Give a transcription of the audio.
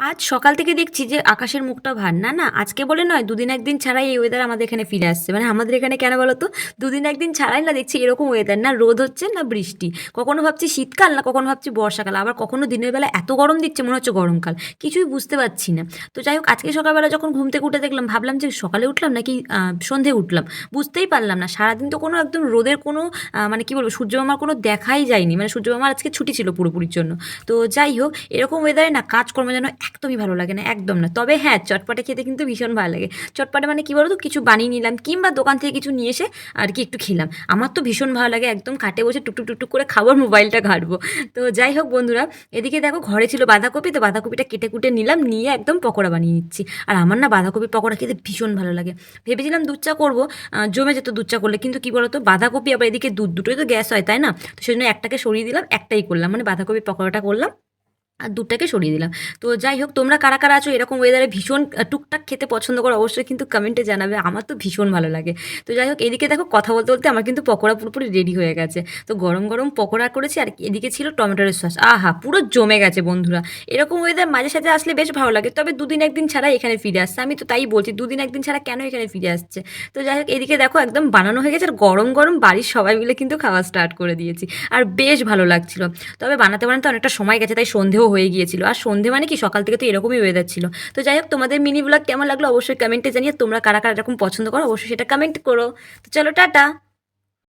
আজ সকাল থেকে দেখছি যে আকাশের মুখটা ভার। না না, আজকে বলে নয়, দুদিন একদিন ছাড়াই এই ওয়েদার আমাদের এখানে ফিরে আসছে। মানে আমাদের এখানে কেন বলো তো? দুদিন একদিন ছাড়াই না দেখছি এরকম ওয়েদার না, রোদ হচ্ছে না বৃষ্টি। কখনো ভাবছি শীতকাল, না কখনো ভাবছি বর্ষাকাল। আবার কখনো দিনের বেলা এত গরম দিচ্ছে, মনে হচ্ছে গরমকাল। কিছুই বুঝতে পারছি না। তো যাই হোক, আজকে সকালবেলা যখন ঘুম থেকে উঠে দেখলাম, ভাবলাম যে সকালে উঠলাম নাকি সন্ধে উঠলাম। বুঝতেই পারলাম না, সারাদিন তো কোনো একদম রোদের কোনো মানে কি বলব, সূর্যমামার কোনো দেখাই যায়নি। মানে সূর্যমামার আজকে ছুটি ছিল পুরোপুরির জন্য। তো যাই হোক, এরকম ওয়েদারে না কাজকর্ম যেন একদমই ভালো লাগে না, একদম না। তবে হ্যাঁ চটপটে খেতে কিন্তু ভীষণ ভালো লাগে। চটপটে মানে কি বলতো? কিছু বানিয়ে নিলাম কিংবা দোকান থেকে কিছু নিয়ে এসে আর কি একটু খেলাম। আমার তো ভীষণ ভালো লাগে, একদম খাটে বসে টুকটুক টুকটুক করে খাবার মোবাইলটা ঘাটবো। তো যাই হোক বন্ধুরা, এদিকে দেখো ঘরে ছিল বাঁধাকপি, তো বাঁধাকপিটা কেটে কুটে নিলাম, নিয়ে একদম পকোড়া বানিয়ে নিচ্ছি। আর আমার না বাঁধাকপির পকোড়া খেতে ভীষণ ভালো লাগে। ভেবেছিলাম দুধ চা করব জমে যেত দুধ চা করলে, কিন্তু কি বলতো? বাঁধাকপি আবার এদিকে দুধ দুটোই তো গ্যাস হয়, তাই না? তো সেই জন্য একটাকে সরিয়ে দিলাম, একটাই করলাম। মানে বাঁধাকপির পকোড়াটা করলাম আর দুধটাকে সরিয়ে দিলাম। তো যাই হোক, তোমরা কারা কারা আছো, এরকম ওয়েদারে ভীষণ টুকটাক খেতে পছন্দ করো, অবশ্যই কিন্তু কমেন্টে জানাবে। আমার তো ভীষণ ভালো লাগে। তো যাই হোক, এদিকে দেখো, কথা বলতে বলতে আমার কিন্তু পকোড়া পুরোপুরি রেডি হয়ে গেছে। তো গরম গরম পকোড়া করেছি, আর এদিকে ছিল টমেটোর সস আহা, পুরো জমে গেছে বন্ধুরা। এরকম ওয়েদার মাঝে সাথে আসলে বেশ ভালো লাগে। তবে দুদিন একদিন ছাড়া এখানে ফিরে আসছে। আমি তো তাই বলছি, দুদিন একদিন ছাড়া কেন এখানে ফিরে আসছে? তো যাই হোক, এদিকে দেখো, একদম বানানো হয়ে গেছে, আর গরম গরম বাড়ির সবাই মিলে কিন্তু খাওয়া স্টার্ট করে দিয়েছি। আর বেশ ভালো লাগছিল। তবে বানাতে বানাতে অনেকটা সময় গেছে, তাই সন্ধেও হয়ে গিয়েছিল। আর সন্ধে মানে কি? সকাল থেকে তো এরকমই ওয়েদার ছিল। তো যাই হোক, তোমাদের মিনি ব্লগ কেমন লাগল? অবশ্যই কমেন্টে জানিয়ে তোমরা কারা কারা এরকম পছন্দ করো, অবশ্যই সেটা কমেন্ট করো। তো চলো, টাটা!